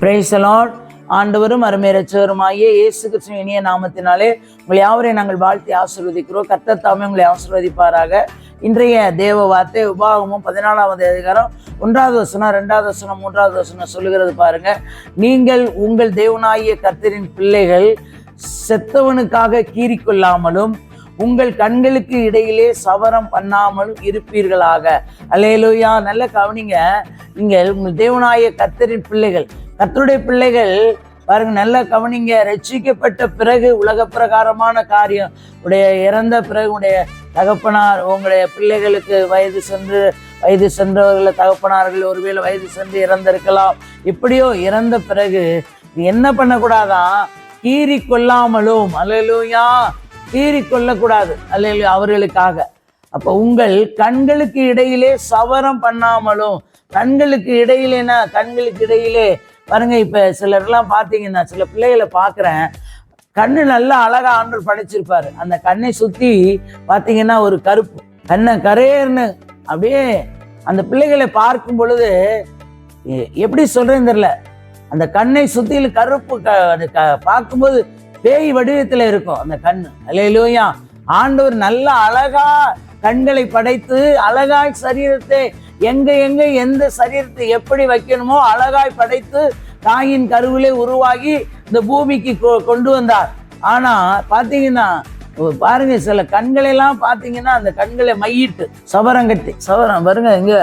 பிரைசலாட் ஆண்டவரும் அருமை ரச்சவருமாகிய இயேசு கிறிஸ்துவின் இனிய நாமத்தினாலே உங்களை யாவரையும் நாங்கள் வாழ்த்தி ஆசீர்வதிக்கிறோம். கர்த்தர் உங்களை ஆசீர்வதிப்பாராக. இன்றைய தேவ வார்த்தை உபாகமும் பதினாலாவது அதிகாரம் ஒன்றாவது வசனம் ரெண்டாவது வசனம் மூன்றாவது வசனம் சொல்லுகிறது பாருங்க. நீங்கள் உங்கள் தேவனாகிய கர்த்தரின் பிள்ளைகள் செத்தவனுக்காக கீறிக்கொள்ளாமலும் உங்கள் கண்களுக்கு இடையிலே சவரம் பண்ணாமல் இருப்பீர்களாக. அலையலோயா நல்ல கவனிங்க. நீங்கள் உங்கள் தேவனாய கத்தரின் பிள்ளைகள் கத்தருடைய பிள்ளைகள் பாருங்க நல்ல கவனிங்க. ரட்சிக்கப்பட்ட பிறகு உலக பிரகாரமான காரியம். உடைய இறந்த பிறகு உடைய தகப்பனார் உங்களுடைய பிள்ளைகளுக்கு வயது சென்று வயது சென்றவர்களை தகப்பனார்கள் ஒருவேளை வயது சென்று இறந்திருக்கலாம். இப்படியோ இறந்த பிறகு என்ன பண்ணக்கூடாதான் கீறி கொள்ளாமலும் அல்லேலூயா கீறி கொள்ளக்கூடாது. அல்ல அவர்களுக்காக. அப்போ உங்கள் கண்களுக்கு இடையிலே சவரம் பண்ணாமலும் கண்களுக்கு இடையிலேனா கண்களுக்கு இடையிலே பாருங்க இப்போ சிலர்லாம் பார்த்தீங்கன்னா சில பிள்ளைகளை பார்க்குறேன் கண்ணு நல்லா அழகா ஆண்டவர் படைச்சிருப்பாரு. அந்த கண்ணை சுற்றி பார்த்தீங்கன்னா ஒரு கருப்பு. கண்ணை கரையர்னு அப்படியே அந்த பிள்ளைகளை பார்க்கும் பொழுது எ- எப்படி சொல்றேன்னு தெரியல. அந்த கண்ணை சுத்தியில் கருப்பு க அது க பார்க்கும்போது பேய் வடிவத்தில் இருக்கும் அந்த கண் அல்லையிலூயா ஆண்டவர் நல்லா அழகா கண்களை படைத்து அழகாய் சரீரத்தை எங்க எங்க எந்த சரீரத்தை எப்படி வைக்கணுமோ அழகாய் படைத்து தாயின் கருவிலே உருவாகி இந்த பூமிக்கு கொ- கொண்டு வந்தார். ஆனா பாத்தீங்கன்னா பாருங்க சில கண்களை எல்லாம் பாத்தீங்கன்னா அந்த கண்களை மையிட்டு சவரம் கட்டி சவரம். பாருங்க இங்க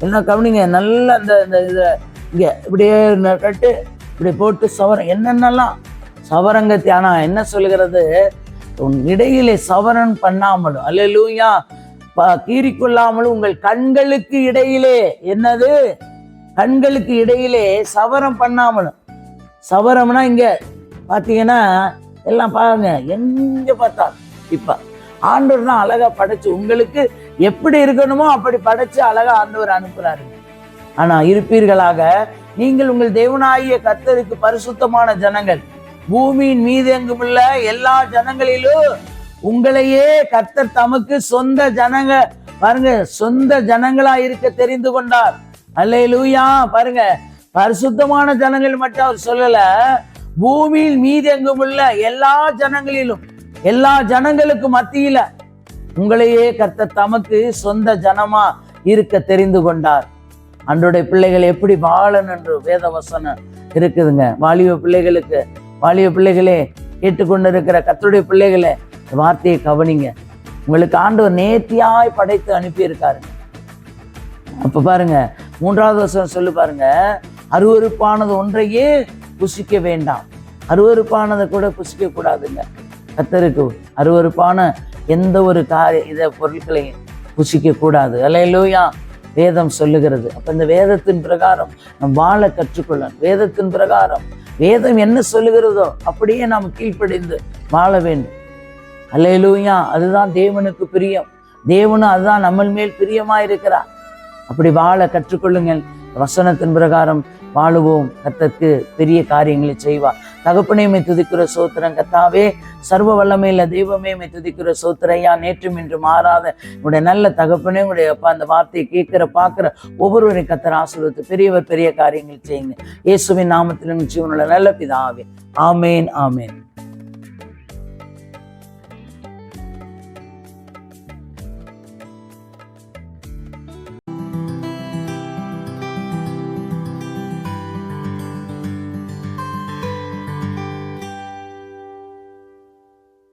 என்ன கவனிங்க நல்ல அந்த இந்த இதை இங்க இப்படியே கட்டு இப்படி போட்டு சவரம். என்னென்னலாம் சவரங்கத்தி ஆனா என்ன சொல்லுகிறது? உன் இடையிலே சவரன் பண்ணாமலும் அல்ல லூயா கீறிக்கொள்ளாமலும் உங்கள் கண்களுக்கு இடையிலே என்னது? கண்களுக்கு இடையிலே சவரம் பண்ணாமலும் சவரம்னா இங்க பாத்தீங்கன்னா எல்லாம் பாருங்க எங்க பார்த்தா இப்ப ஆண்டவர் தான் அழகா படைச்சு உங்களுக்கு எப்படி இருக்கணுமோ அப்படி படைச்சு அழகா ஆண்டவர் அனுப்புறாரு. ஆனா இருப்பீர்களாக நீங்கள் உங்கள் தேவனாகிய கத்தருக்கு பரிசுத்தமான ஜனங்கள். பூமியின் மீது எங்குமுள்ள எல்லா ஜனங்களிலும் உங்களையே கர்த்தர் தமக்கு சொந்த ஜனங்க பாருங்க சொந்த ஜனங்களா இருக்க தெரிந்து கொண்டார். அல்லேலூயா பாருங்க பரிசுத்தமான ஜனங்கள் மட்டும் அவர் சொல்லல. பூமியில் எங்கும் உள்ள எல்லா ஜனங்களிலும் எல்லா ஜனங்களுக்கு மத்தியில உங்களையே கர்த்த தமக்கு சொந்த ஜனமா இருக்க தெரிந்து கொண்டார். அன்றைய பிள்ளைகள் எப்படி வாழணும் என்று வேத வசனம் இருக்குதுங்க. வாலிப பிள்ளைகளுக்கு வாலிப பிள்ளைகளே கேட்டுக்கொண்டிருக்கிற கத்துடைய பிள்ளைகளே வார்த்தையை கவனிங்க. உங்களுக்கு ஆண்டவர் நேர்த்தியாய் படைத்து அனுப்பியிருக்காரு. அப்போ பாருங்க மூன்றாவது வருஷம் சொல்லு பாருங்க. அருவருப்பானது ஒன்றையே புசிக்க வேண்டாம். அருவருப்பானதை கூட புசிக்க கூடாதுங்க. கத்தருக்கு அருவருப்பான எந்த ஒரு காரிய இதை பொருட்களையும் புசிக்க கூடாது. அல்லையிலூயா வேதம் சொல்லுகிறது. அப்போ இந்த வேதத்தின் பிரகாரம் நாம் வாழ கற்றுக்கொள்ளணும். வேதத்தின் பிரகாரம். வேதம் என்ன சொல்லுகிறதோ அப்படியே நாம் கீழ்ப்படிந்து வாழ வேண்டும். அல்லையிலூயா அதுதான் தேவனுக்கு பிரியம். தேவனும் அதுதான் நம்ம மேல் பிரியமா இருக்கிறார் அப்படி வாழ கற்றுக்கொள்ளுங்கள். வசனத்தின் பிரகாரம் வாழுவோம். கத்தற்கு பெரிய காரியங்களை செய்வார். தகப்பனையுமே துதிக்கிற சோத்திரம். கத்தாவே சர்வ வல்லமையில தெய்வமே துதிக்கிற சோத்திரையா நேற்றும் இன்று மாறாத உங்களுடைய நல்ல தகப்பனே உங்களுடைய அப்பா அந்த வார்த்தையை கேட்கிற பார்க்குற ஒவ்வொருவரையும் கத்தர் ஆசீர்வத்து பெரியவர் பெரிய காரியங்கள் செய்யுங்க. இயேசுவின் நாமத்திலும் ஜீவனுள்ள நல்ல பிதாவே. ஆமேன் ஆமேன்.